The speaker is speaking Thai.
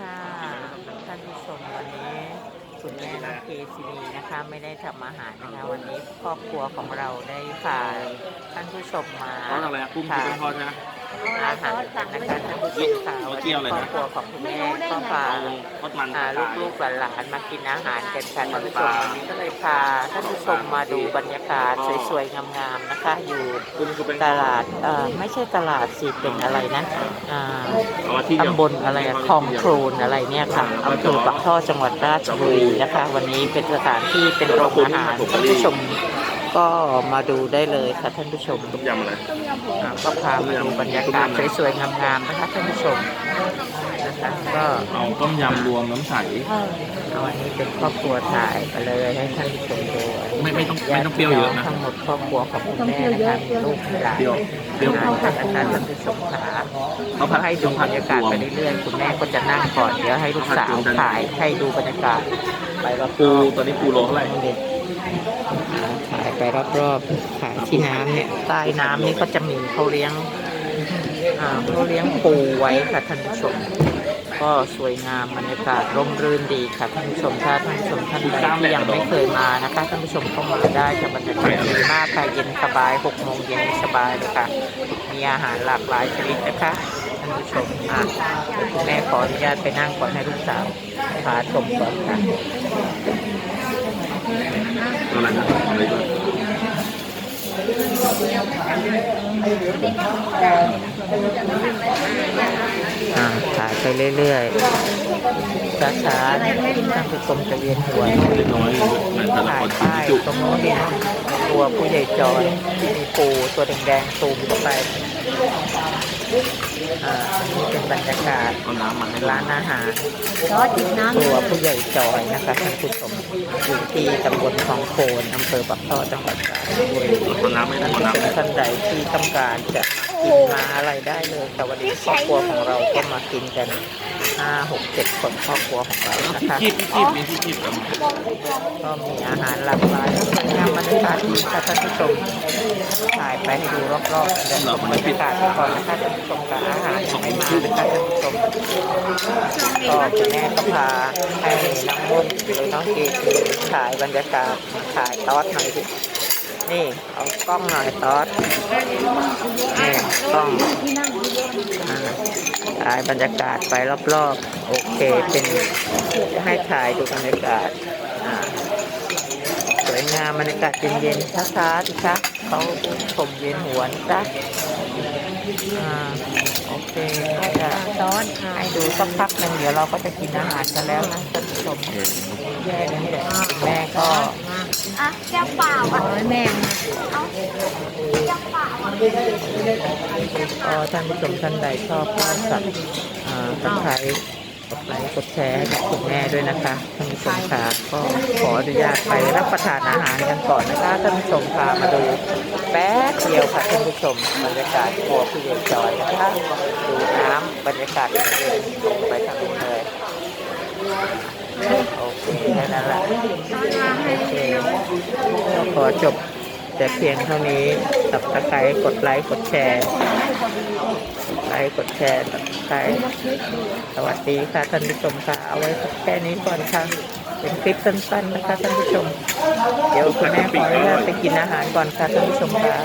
ค่ะท่านผู้ชมวันนี้คุณแม่น้องเคซีนีนะคะ ไม่ได้ทำอาหารนะคะ วันนี้ครอบครัวของเราได้พาท่านผู้ชมมาทอดอะไรอะกุ้งคือเป็นทอดนะ อาหารกันนะคะท่านผู้ชมค่ะเอาวันเกี่นี้ยวอะไรครอนะบครัวของคุณแม่ก็พาเอาทอดมันอ่าปลาลูกๆหลานๆมากินอาหารกันค่ะท่านผู้ชมวันนี้ก็เลยพาท่านผู้ชมมาดูบรรยากาศสวยๆงามๆนะคะ อยู่กุ้งคือเป็นตลาดเอ่อไม่ใช่ตลาดสิเป็นอะไรนะอ่าเอาที่เดียวตำบลอะไรอะคลองโครนอะไรเนี่ยค่ะอำเภอปากท่อจังหวัดราชบุรีนะคะ วันนี้เป็นสถานที่เป็นโรงอาหารท่านผู้ชม ก็มาดูได้เลยค่ะท่านผู้ชมต้มยำอะไรอ่าก็พามาดูบรรยากาศสวยๆงามๆนะคะท่านผู้ชมนะคะก็เอาต้มยำรวมน้ำใส เอาวันนี้เป็นครอบครัวถ่ายไปเลยให้ท่านผู้ชมดูไม่ไม่ต้องไม่ต้องเปรี้ยวเยอะนะ ทั้งหมดครอบครัวของคุณแม่นะคะมีลูกมีหลาน เปรี้ยวเปรี้ยวอ่านะคะท่านผู้ชมขาเขาผัดให้ดูบรรยากาศไปเรื่อยๆ คุณแม่ก็จะนั่งก่อนเดี๋ยวให้ลูกสาวถ่ายให้ดูบรรยากาศไปรอบปูตอนนี้ปูโลเท่าไหร่ายไปรอบๆถ่ายที่น้ำเนี่ยใต้น้ำนี่ก็จะมีเขาเลี้ยงเขาเลี้ยงปูไว้ค่ะท่านผู้ชม ก็สวยงามบรรยากาศร่มรื่นดีค่ะท่านผู้ชมถ้าท่านผู้ชมท่านใดที่ยังไม่เคยมานะคะท่านผู้ชมเข้ามาได้จะบรรยากาศดีมากค่ะเย็นสบาย6โมงเย็นสบายเลยค่ะมีอาหารหลากหลายชนิดนะคะ ท่านผู้ชมอะแม่ขออนุญาตไปนั่งก่อนให้ลูกสาวพาชมก่อนค่ะอะไรนะอะไรด้วยอ่าถ่ายไปเรื่อยๆ ช้าๆท่านผู้ชมจะเวียนหัวเล็กน้อยเหมือนแต่ละถ่าคยนป้ายจุตรงโน้นนี่นะตัวผู้ใหญ่จอยมีปูตัวแดงๆซูมเข้าไปอ่านี่เป็นบรรยากาศเอาน้ำมาให้ร้านอาหารซอสจิบน้ำตัวผู้ใหญ่จอยนะคะท่านผู้ชมอยู่ที่ตำบลคลองโคนอำเภอปักท่อจังหวัดราชบุรีเอาน้ำไม่ได้ท่านเอาผู้ชมน้ำท่านใดที่ต้องการจะมา กินมาอะไรได้เลย แต่วันนี้ครอบครัวของเราก็มากินกันห้าหกเจ็ดคนครอบครัวของเรานะคะที่คีบที่คีบมีที่คีบกันก็มีอาหารหลากหลายสวยงามบรรยากาศดีค่ะท่านผู้ชมถ่ายไปให้ดูรอบๆเดี๋ยวชมบรรยากาศไปก่อนนะคะท่านผู้ชมค่ะอาหารยังไม่มานะคะท่านผู้ชมก็คุณแม่ก็พาให้น้องมุ่นหรือน้องเกดถ่ายบรรยากาศถ่ายตอสหน่อยสิ นี่เอากล้องหน่อยตอสนี่กล้องอ่าถ่ายบรรยากาศไปรอบๆ โอเคเป็นจะให้ถ่ายดูบรรยากาศอ่าสวยงามบรรยากาศเย็นๆช้าๆสิคะเขาชมเวียนหัวนะจ๊ะอ่าโอเคก็จะซอสค่ะให้ดูสักพักหนึ่งเดี๋ยวเราก็จะกินอาหารกันแล้วนะท่านผู้ชมแย่นี่แหละคุณแม่ก็อะ แก้วเปล่าอะแม่ก็ท่านผู้ชมท่านใดชอบก็สับอ่าตะไคร้กดไลค์กดแชร์ให้กับคุณแม่ด้วยนะคะท่านผู้ชมค่ะก็ขออนุญาตไปรับประทานอาหารกันก่อนนะคะท่านผู้ชมพามาดูแป๊บเดียวค่ะท่านผู้ชมบรรยากาศครัวผู้ใหญ่จอยนะคะดูน้ำบรรยากาศเย็นลงไปทางนู้นเลย โอเคแค่นั้นแหละโอเคก็ขอจบแต่เพียงเท่านี้สับตะไคร้กดไลค์กดแชร์กดไลค์กดแชร์สับตะไคร้สวัสดีค่ะท่านผู้ชมค่ะเอาไว้แค่นี้ก่อนค่ะเป็นคลิปสั้นๆนะคะท่านผู้ชม เดี๋ยวคุณแม่ขออนุญาตไปกินอาหารก่อนค่ะท่านผู้ชมค่ะ